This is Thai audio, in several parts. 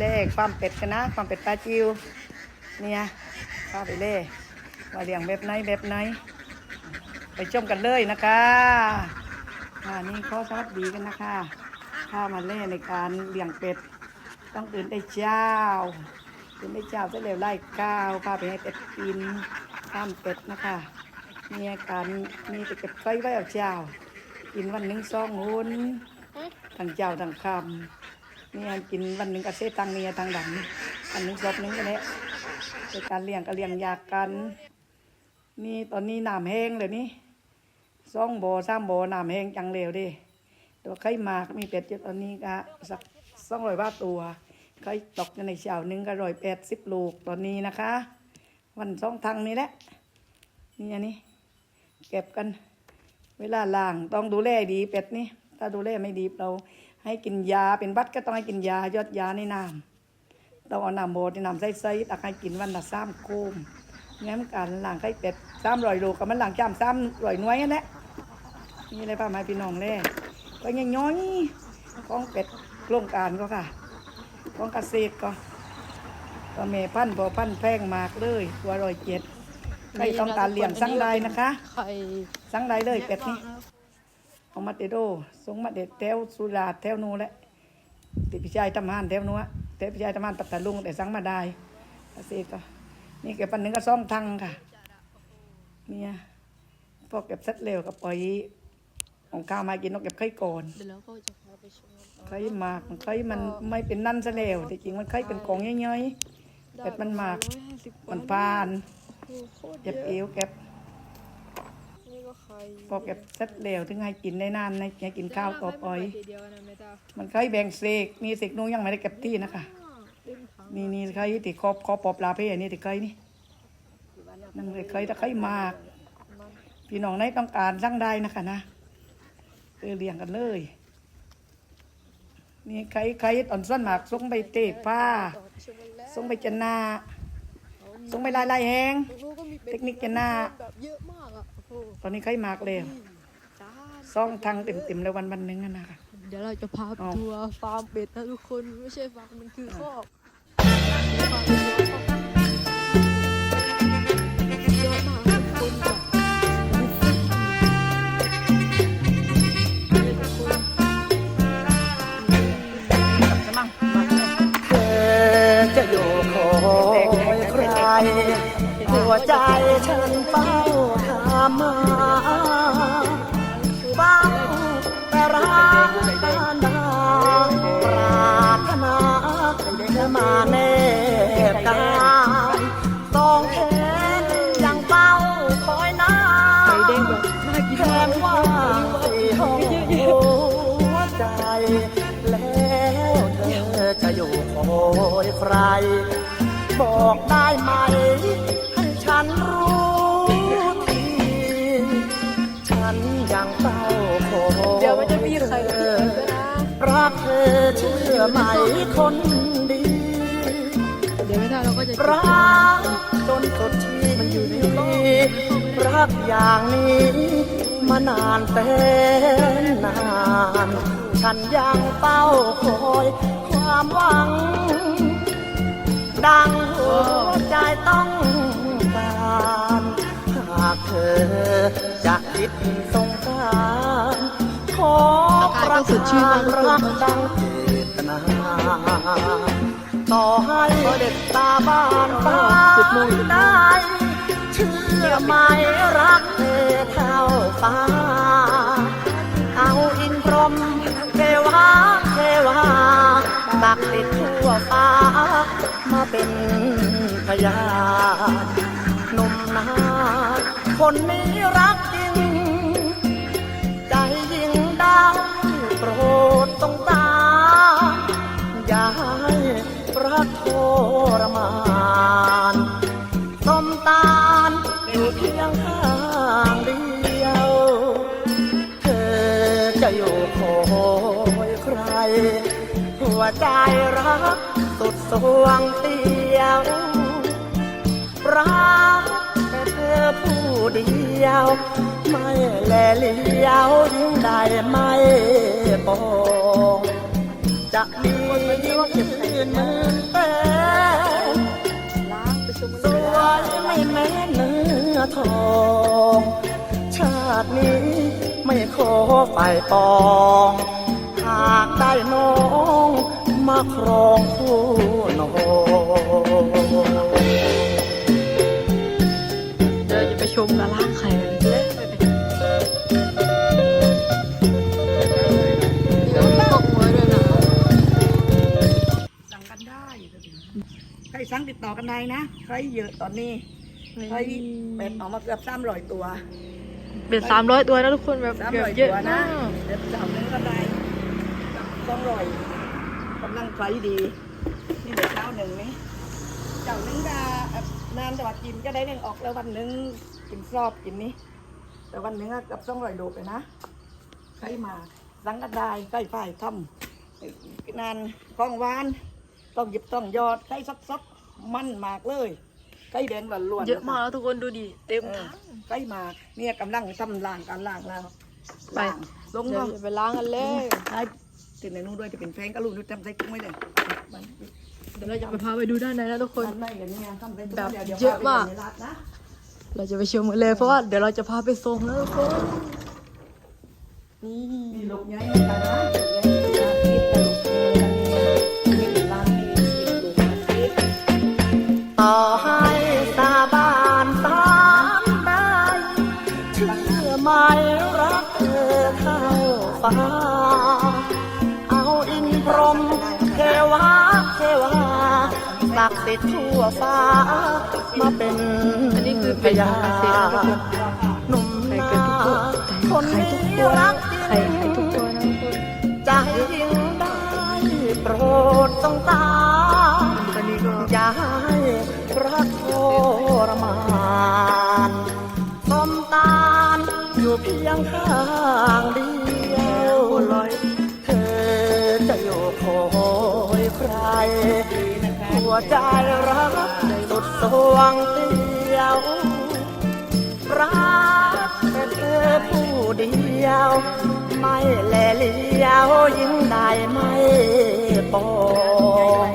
เล่ความเป็ดกันนะ ความเป็ดปลาจิวเนี่ยข้าไปเล่มาเลี้ยงแบบไหนแบบไหน ไปชมกันเลยนะคะอ่านี่ขอสวัสดีกันนะคะข้ามาเล่ในการเลี้ยงเป็ด ต้องตื่นได้เจ้าตื่นได้เจ้าจะเร็วไล่ก้าวพาไปให้เป็ดกินข้ามเป็ดนะคะมีอาการมีแต่เก็บไฟไว้เอาเจ้ากินวันหนึ่งสองหุนทั้งเจ้าทั้งคำ เนี่ยกินวันหนึ่งกระเซตังเนียทางดังอันนึงซอบนึงกันแหละเป็นการเลี้ยงก็เลี้ยงยากกัน นี่ตอนนี้น้ำแห้งเลยนี่สองโบสามโบน้ำแห้งจังเร็วดิตัวไข่มากมีเป็ดอยู่ตอนนี้ก็สักสองร้อยบาทตัวไข่ตกในเช้าหนึ่งก็ร้อยแปดสิบลูกตอนนี้นะคะ วันสองทางนี้แหละนี่อันนี้เก็บกัน เวลาล้างต้องดูแลดีเป็ดนี่ถ้าดูแลไม่ดีเรา ให้กินยาเป็นบัดก็ต้องให้กินยายอดยาในน้ำต้องเอาน้ำโบดในน้ำใสๆตักให้กินวันละสามโคมงั้นการล้างไข่เป็ดสามร้อยโลก็มันล้างจามสามร้อยหน่วยนั่นแหละนี่อะไรป้าไม้พี่น้องแล่ก็ยังย้อยของเป็ดโครงการก็ค่ะของเกษตรก็ก็เมพันธุ์พอพันธุ์แพงมากเลยตัวร้อยเจ็ดใครต้องการเลี้ยงสั่งได้นะคะไข่สั่งได้เลยเป็ดนี่ เอามาเตโดส่งมาเด็ดแถวสุราแถวนูแหละติพิชัยทำหานแถวนู้นอะแถวพิชัยทำหานปัตตาลุงแต่สั่งมาได้อาเซก็นี่เก็บปันหนึ่งก็ซ่องทังค่ะเนี่ยพอเก็บเสร็จเร็วก็ปล่อยของข้าวมากินต้องเก็บไข่ก่อนเดี๋ยวเราก็จะพาไปชมกันไข่หมากไข่มันไม่เป็นนั่นซะแล้วแต่จริงมันไข่เป็นกองย่อยๆเป็ดมันหมากมันพานเก็บเอวเก็บ พอเก็บเสร็จแล้วถึงให้กินได้นานให้ให้กินข้าวต่อไปทีเดียวนะแม่ตามันเคยแบ่งเสกมีเสกนู้นยังไม่ได้เก็บที่นะคะเต็มถังนี่นี่เคยที่ครอบครอบปอบลาเพ่นี่ที่เคยนี่นั่นเลยเคยแต่เคยมากพี่น้องในต้องการสั่งได้นะคะนะเออเลี้ยงกันเลยนี่ใครใครตอนส้นหมากส่งไปเตะผ้าต่อชมกันแล้วส่งไปจันนาส่งไปลายลายแหงตรงนู้นก็มีป็เทคนิคจะน่า ตอนนี้เคยมากเลยจ้าซ่องทางเต็มเต็มๆเลยวันวันๆหนึงอะนะคะเดี๋ยวเราจะพาเอาทัวร์ฟาร์มเป็ดนะทุกคนไม่ใช่ฟาร์มมันคือคอกเยอะมากทุกคนแบบนี่ทุกคนจะมั่งเธอจะอยู่คอยใครหัวใจฉันเฝ้ เธอเชื่อไหมคนดีเดี๋ยวไม่ได้เราก็จะรักจนสดที่มันอยู่ในรักอย่างนี้มานานแสนนาน ฉันยังเฝ้าคอยความหวัง ดังหัวใจต้องการหากเธอจะคิดสงสารขอ ประทานรักดังเจตนาต่อให้เด็กตาบ้านฟ้าได้เชื่อไหมรักเธอเท่าฟ้า เอาอินพรมเทวาเทวาตักติดทั่วฟ้า มาเป็นพยานนมนาคนนี้รัก โปรดตรงตามอย่าให้รักโทรมานสมตาลอยู่เพียงข้างเดียว เธอจะอยู่คอยใคร หัวใจรักสุดสวงเตียวรักแต่เธอผู้เดียว ไม่แลเลี้ยวยิ่งใดไม่บอกจะมียืนมื่นแปดล้างไปชมสวยไม่แม้เนื้อทอง ชาตินี้ไม่ขอไปปอง หากได้น้องมาครองคู่นองเดี๋ยวจะไปชมการล้างไข่กัน รสั่งติดต่อกันได้นะใครเยอะตอนนี้ใครเป็ดออกมาเกือบสามร้อยตัวเป็นสามร้อยตัวนะทุกคนแบบสามเกือร้อบยเยอะตัวมานะกเด็ดสามนึงก็ได้สองร้อยกำลังไฟดีนี่เดี๋ยวเช้าหนึ่งนี่เจ้าหนึงก็นานแต่ว่ากินก็ได้เรื่องออกแล้ววันหนึ่งกินซอบกินนี้แต่วันหนึ่งก็เกับสองร้อยโดดเลยนะใครมาสังกันได้ใกล้ฝ่ายทำ นานกองหวาน ต้องหยิบต้องยอดใกล้ซับซับๆ มันมากเลยใกล้แดงล้วนๆเยอะมากแล้วทุกคนดูดิเต็มเออถังใกล้มากเนี่ยกำลังทำล่างการล่างแล้วไปล่างลงเดี๋ยวเนาะจะไปล้างกันเลยใช่ติดในนู้นด้วยจะเป็นแฟนก็รู้ดูจำใส่กุ้งไว้เลยมันเดี๋ยวเราจะไปพาไปดูด้านในนะทุกคน มันไม่กันเนี่ยทำใส่กุ้งแบบดี๋วดี๋วเยอะมาก พไปดูในร้นนะเราจะไปชมกันเลยเพราะว่าเดี๋ยวเราจะพาไปส่งนะทุกคน นี่มีลูกใหญ่เหมือนกันนะ ฟ้า มาเป็นอันนี้คือเป็นพยาการเสียนะทุกคนหนุ่มไข่นาเกินทุกตัวคนไข่นี้ทุกตัวรักไข่ไข่ทุกตัวนะทุกคนใจยิ่งได้โปรดจงตา วใจรักสุดสวงเดียว รักแต่เธอผู้เดียว ไม่แลเลียวยิ่งได้ไม่ปอง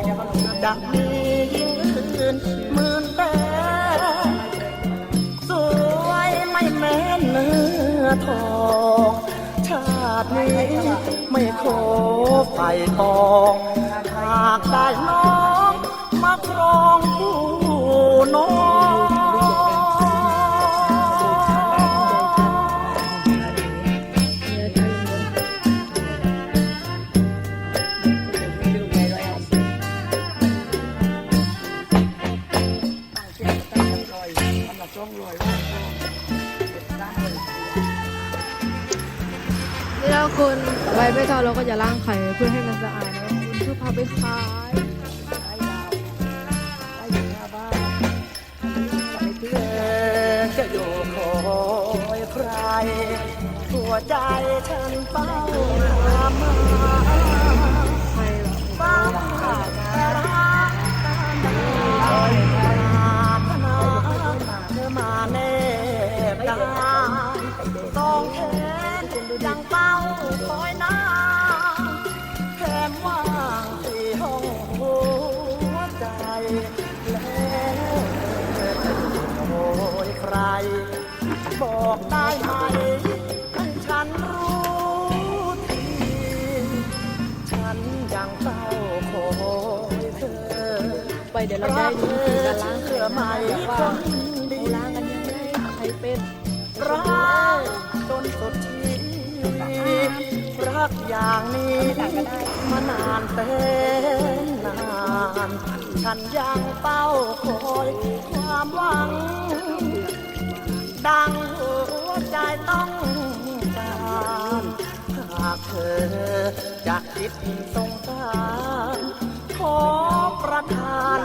จะมียิ่งอื่นหมื่นแต่สวยไม่แม้เนื้อทองชาตินี้ไม่ขอไฟปองหากได้น้อง ครองผู้น้องชื่อไงร้อยห้าสิบตั้งเทียบตั้งกันร้อยมันละสองร้อยว่าเก็บได้เลยนี่แล้วคนไว้ไม่ทอเราก็จะล้างไข่เพื่อให้มันสะอาดนะคุณเพื่อพาไปขาย รตัวใจฉันเฝ้าหามาไข่แบบเฝ้าหารั เดี๋ยวเราได้ดูวิธีการล้างไข่นะแบบว่าเขาล้างกันยังไงไข่เป็ดรักจนสดชีวิตรักอย่างนี้มานานเป็นนานฉันยังเฝ้าคอยความหวัง ดังหัวใจต้องการหากเธอจะคิดสงสารขอประทาน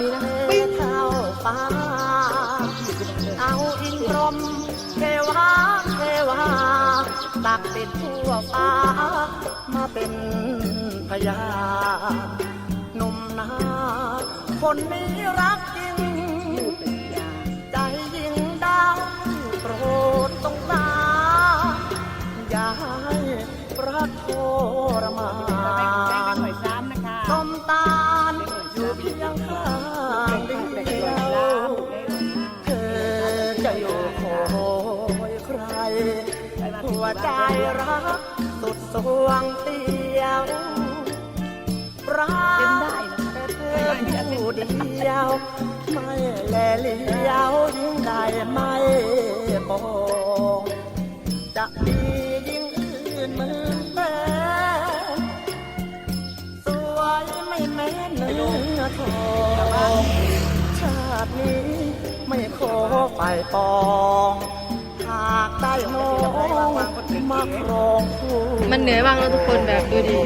ปีเท่าฟ้า เอาอินพรมเทวาเทวาตักติดทั่วฟ้า มาเป็นพยานุ่มนาคนนี้รักจริง ใจยิ่งดังโปรดต รักสุดสวงเตียวรักแต่เธอผู้เดียว ไม่แลเลี้ยวยิ่งได้ไม่บอกจะมียิ่งอื่นเหมือนแต่สวยไม่แม้เนื้อทองชาตินี้ไม่ขอไปปองากได้มองมาครองคู่มันเหนื่อยบ้างแล้วทุกคนแบบดูดิ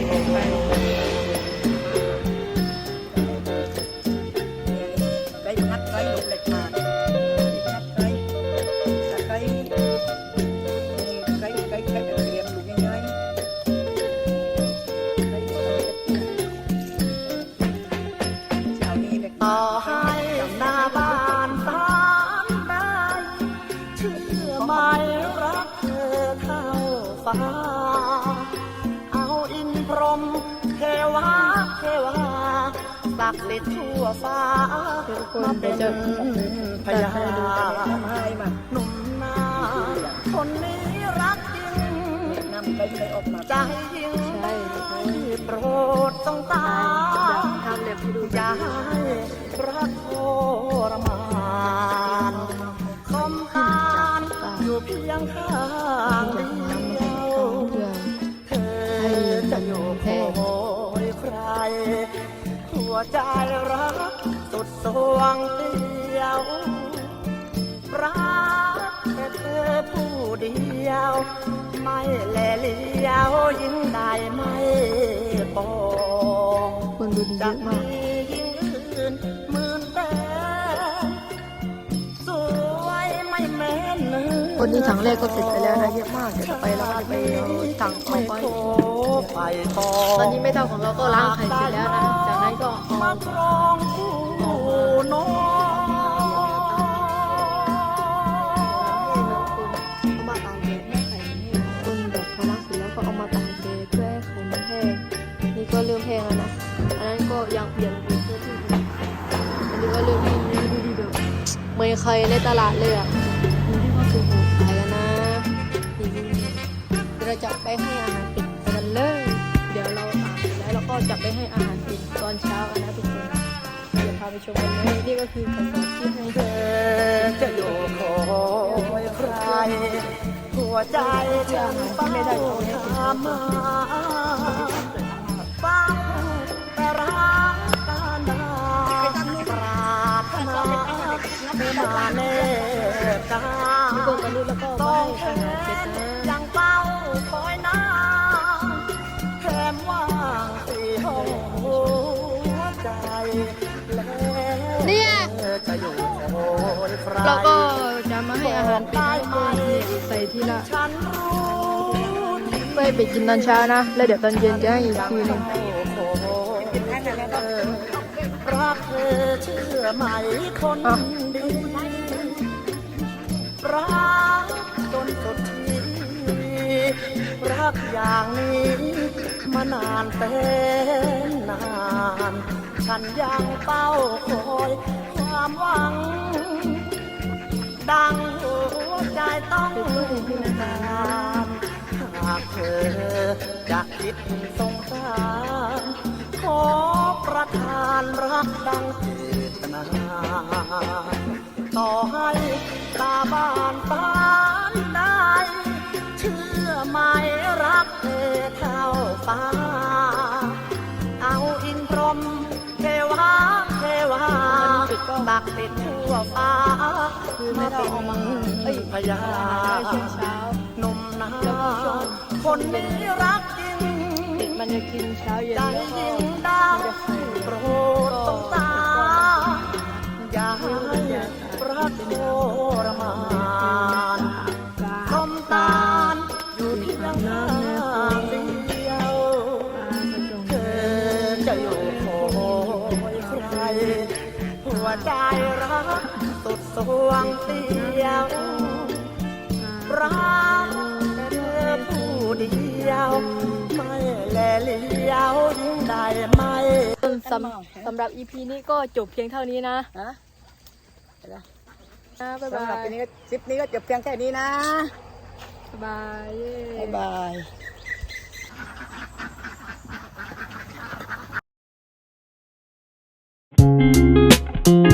กดิ์สิทธิ์ทั่วฟ้ามาเป็นพยาดหนุ่มนาคนนี้รักจริงใจยิงโปรดสงสาอยากรทำเล็บให้ดูอย่าให้รักโทรมานคมตานอยู่เพียงข้างเดียวเธอจะอยู่คอยใค วใจรักสุดสวงเดียวรักแต่เธอผู้เดียว ไม่แลเลี้ยวยิ่งได้ไม่ปองคนดูดีเยจะอะมากมียิ่งอื่นหมื่นแต่สวยไม่แม้นเนื้อคนนี้ถังแรกก็เสร็จไปแล้วนะเยอะมากเดี๋ยวต่อไปเราก็จะไปเอาถังออกไปไม่โทไปปอตอนนี้ไม่เท่าของเราก็ล้างไข่เสร็จแล้วนะจาก นั้นก็เอามาครองคู่น้องเอามาตากแดดให้ไข่มันแห้งคนแบบพอล้างเสร็จแล้วก็เอามาตากแดดเพื่อให้ไข่มันแห้งนี่ก็เริ่มแห้งแล้วนะ อันนั้นก็ยังเปลี่ยนเป็นเพื่อที่อันนี้ก็เริ่มแห้งแล้วดูดิแบบเหมือนไข่ในตลาดเลยอะดูที่ว่าคือโหขายกันนะนี่เดี๋ยวเราจะไปให้อาหารเป็ดกันเลย เดี๋ยวเราตากเสร็จแล้วเราก็จะไปให้อาหารเป็ดต อนเช้ากันนะทุกคนเดี๋ยวพาไปชมกันเลยนี่ก็คือกระสอบที่ให้เธอจะอยู่คอยใครหัวใจฉันเฝ้าถามาฟังแต่รักกันนาปรารถนาไม่มาเน หารเป็ดนะทุกคนนี่ใส่ทีละฉันรู้เพื่อให้เป็ดกินตอนเช้านะ แล้วเดี๋ยวตอนเย็นจะให้อีกทีนึงรักเธอเชื่อไหมคนดีรักจนสุดทีรักอย่างนี้มานานแสนนาน ฉันยังเฝ้าคอยความหวัง ดังหัวใจต้องการหากเธอจะคิดสงสารขอประทานรักดังเจตนาต่อให้ตาบ้านตานได้เชื่อไหมรักเธอเท่าฟ้า เอาอินพรม วาตักติดทั่วฟ้าคือไม่ต้องเอาเอ้ยพยาาหนุ่มนาคนนี้รักจริงมันจะกินเช้าเย็นใจยิ่งได้โปรดสงสารอย่าให้รักโทรมาน ใจรักสุดสวงเตียวรักแต่เธอผู้เดียว ไม่แลเลี้ยวยิ่งได้ไหมสำสำหรับ EP นี้ก็จบเพียงเท่านี้นะฮะนะบ๊ายสำบาหรับยปีนี้ก็คลิปนี้ก็จบเพียงแค่นี้นะ บ๊ายบายเย้ บ๊ายบาย Thank you